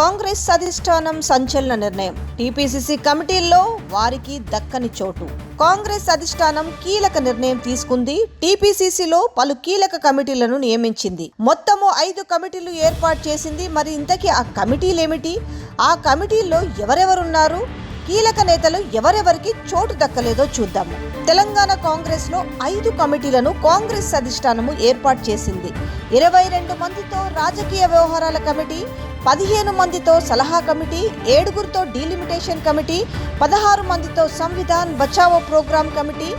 కాంగ్రెస్ అధిష్టానం సంచలన నిర్ణయం. టీపీసీసీ కమిటీల్లో వారికి దక్కని చోటు. కాంగ్రెస్ అధిష్టానం కీలక నిర్ణయం తీసుకుంది. టీపీసీసీలో పలు కీలక కమిటీలను నియమించింది. మొత్తము ఐదు కమిటీలు ఏర్పాటు చేసింది. మరి ఇంతకీ ఆ కమిటీలేమిటి? ఆ కమిటీల్లో ఎవరెవరున్నారు? కీలక నేతలు ఎవరెవరికి చోటు దక్కలేదో చూద్దాము. తెలంగాణ కాంగ్రెస్లో ఐదు కమిటీలను కాంగ్రెస్ అధిష్టానము ఏర్పాటు చేసింది. ఇరవై రెండు మందితో రాజకీయ వ్యవహారాల కమిటీ పదిహేను మందితో సలహా కమిటీ ఏడుగురితో డీలిమిటేషన్ కమిటీ పదహారు మందితో సంవిధాన్ బచావో ప్రోగ్రాం కమిటీ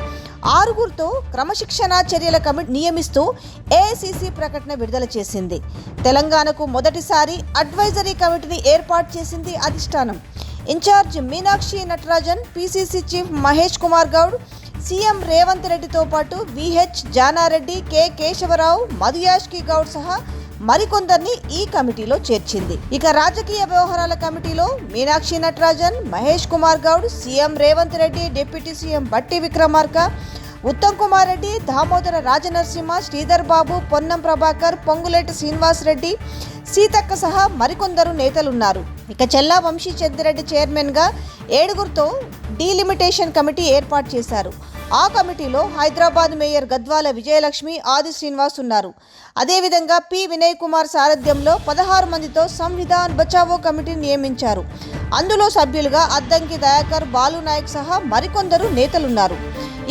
ఆరుగురితో క్రమశిక్షణా చర్యల కమిటీ నియమిస్తూ ఏఐసిసి ప్రకటన విడుదల చేసింది. తెలంగాణకు మొదటిసారి అడ్వైజరీ కమిటీని ఏర్పాటు చేసింది అధిష్టానం. Incharge Meenakshi Natarajan PCC chief Mahesh Kumar Goud CM Revanth రెడ్డితో పాటు V H Janareddy K Keshavarao Madhuyashki Goud సహా మరికొందరిని ఈ కమిటీలో చేర్చింది. ఇక రాజకీయ వ్యవహారాల కమిటీలో Meenakshi Natarajan Mahesh Kumar Goud CM Revanth Reddy deputy CM Bhatti Vikramarka Uttam Kumar Reddy Damodara Rajanarasimha Sridhar Babu Ponnam Prabhakar Ponguleti Srinivas Reddy Seethakka సహా మరికొందరు నేతలున్నారు. ఇక చెల్లా వంశీ చెద్దిరెడ్డి చైర్మన్గా ఏడుగురితో డీలిమిటేషన్ కమిటీ ఏర్పాటు చేశారు. ఆ కమిటీలో హైదరాబాద్ మేయర్ గద్వాల విజయలక్ష్మి ఆది శ్రీనివాస్ ఉన్నారు. అదేవిధంగా పి. వినయ్ కుమార్ సారథ్యంలో పదహారు మందితో సంవిధాన్ బచావో కమిటీని నియమించారు. అందులో సభ్యులుగా అద్దంకి దయాకర్ బాలు నాయక్ సహా మరికొందరు నేతలున్నారు.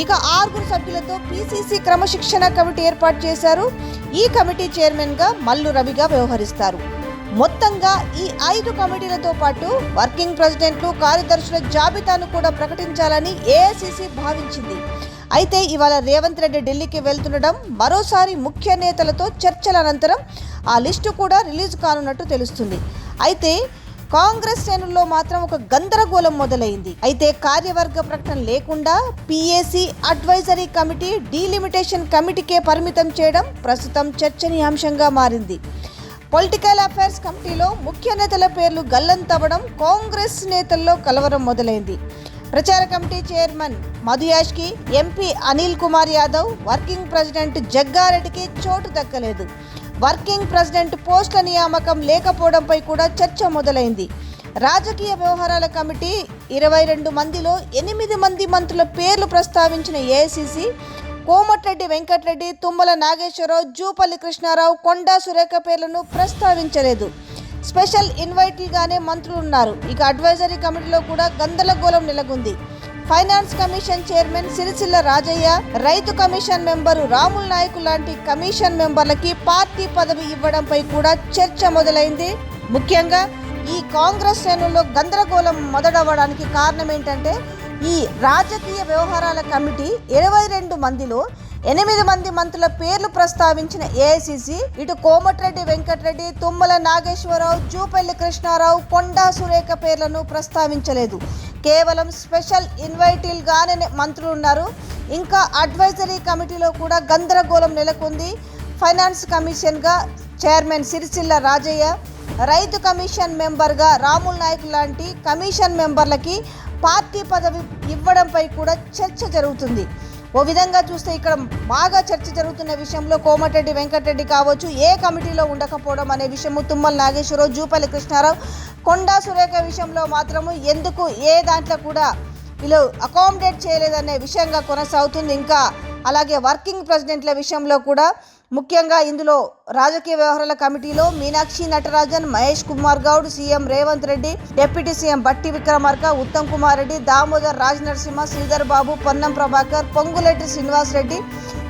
ఇక ఆరుగురు సభ్యులతో పిసిసి క్రమశిక్షణ కమిటీ ఏర్పాటు చేశారు. ఈ కమిటీ చైర్మన్గా మల్లు రవిగా వ్యవహరిస్తారు. మొత్తంగా ఈ ఐదు కమిటీలతో పాటు వర్కింగ్ ప్రెసిడెంట్లు కార్యదర్శుల జాబితాను కూడా ప్రకటించాలని ఏఐసిసి భావించింది. అయితే ఇవాళ రేవంత్ రెడ్డి ఢిల్లీకి వెళ్తుండడం మరోసారి ముఖ్య నేతలతో చర్చల అనంతరం ఆ లిస్టు కూడా రిలీజ్ కానున్నట్టు తెలుస్తుంది. అయితే కాంగ్రెస్ శ్రేణుల్లో మాత్రం ఒక గందరగోళం మొదలైంది. అయితే కార్యవర్గ ప్రకటన లేకుండా పిఏసి అడ్వైజరీ కమిటీ డీలిమిటేషన్ కమిటీకే పరిమితం చేయడం ప్రస్తుతం చర్చనీయాంశంగా మారింది. పొలిటికల్ అఫైర్స్ కమిటీలో ముఖ్య నేతల పేర్లు గల్లంతవ్వడం కాంగ్రెస్ నేతల్లో కలవరం మొదలైంది. ప్రచార committee chairman Madhuyashki MP Anil Kumar Yadav working president జగ్గారెడ్డికి చోటు దక్కలేదు. వర్కింగ్ ప్రెసిడెంట్ పోస్టుల నియామకం లేకపోవడంపై కూడా చర్చ మొదలైంది. రాజకీయ వ్యవహారాల కమిటీ ఇరవై రెండు మందిలో ఎనిమిది మంది మంత్రుల పేర్లు ప్రస్తావించిన ఏఐసిసి కోమటిరెడ్డి వెంకటరెడ్డి తుమ్మల నాగేశ్వరరావు జూపల్లి కృష్ణారావు కొండా సురేఖ పేర్లను ప్రస్తావించలేదు. స్పెషల్ ఇన్వైటీగానే మంత్రులు ఉన్నారు ఇక అడ్వైజరీ కమిటీలో కూడా గందరగోళం నెలకొంది. Finance commission chairman Sircilla Rajaiah రైతు కమిషన్ మెంబరు రాముల్ నాయకు లాంటి కమిషన్ మెంబర్లకి పార్టీ పదవి ఇవ్వడంపై కూడా చర్చ మొదలైంది. ముఖ్యంగా ఈ కాంగ్రెస్ శ్రేణుల్లో గందరగోళం మొదలవ్వడానికి కారణం ఏంటంటే ఈ రాజకీయ వ్యవహారాల కమిటీ ఇరవై రెండు మందిలో ఎనిమిది మంది మంత్రుల పేర్లు ప్రస్తావించిన ఏఐసిసి ఇటు కోమటిరెడ్డి వెంకటరెడ్డి తుమ్మల నాగేశ్వరరావు జూపల్లి కృష్ణారావు కొండా సురేఖ పేర్లను ప్రస్తావించలేదు. కేవలం స్పెషల్ ఇన్వైటీలుగానే మంత్రులు ఉన్నారు. ఇంకా అడ్వైజరీ కమిటీలో కూడా గందరగోళం నెలకొంది. ఫైనాన్స్ కమిషన్గా చైర్మన్ సిరిసిల్ల రాజయ్య రైతు కమిషన్ మెంబర్గా రాముల్ నాయక్ లాంటి కమిషన్ మెంబర్లకి పార్టీ పదవి ఇవ్వడంపై కూడా చర్చ జరుగుతుంది. ఓ విధంగా చూస్తే ఇక్కడ బాగా చర్చ జరుగుతున్న విషయంలో కోమటిరెడ్డి వెంకటరెడ్డి కావచ్చు ఏ కమిటీలో ఉండకపోవడం అనే విషయము తుమ్మల నాగేశ్వరరావు జూపల్లి కృష్ణారావు కొండా సురేఖ విషయంలో మాత్రము ఎందుకు ఏ దాంట్లో కూడా వీళ్ళు అకామిడేట్ చేయలేదనే విషయంగా కొనసాగుతుంది. ఇంకా అలాగే వర్కింగ్ ప్రెసిడెంట్ల విషయంలో కూడా ముఖ్యంగా ఇందులో రాజకీయ వ్యవహారాల కమిటీలో Meenakshi Natarajan Mahesh Kumar Goud CM Revanth Reddy deputy CM Bhatti Vikramarka Uttam Kumar Reddy Damodar Raj Narasimha Sridhar Babu Ponnam Prabhakar Ponguleti Srinivas Reddy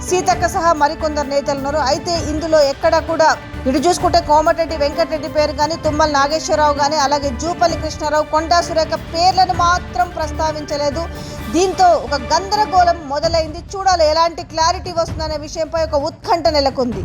Seethakka సహా మరికొందరు నేతలు ఉన్నారు అయితే ఇందులో ఎక్కడ కూడా ఇటు చూసుకుంటే కోమటిరెడ్డి వెంకటరెడ్డి పేరు కానీ తుమ్మల నాగేశ్వరరావు కానీ అలాగే జూపల్లి కృష్ణారావు కొండా సురేఖ పేర్లను మాత్రం ప్రస్తావించలేదు. దీంతో ఒక గందరగోళం మొదలైంది. చూడాలి ఎలాంటి క్లారిటీ వస్తుందనే విషయంపై ఒక ఉత్కంఠ నెలకొంది.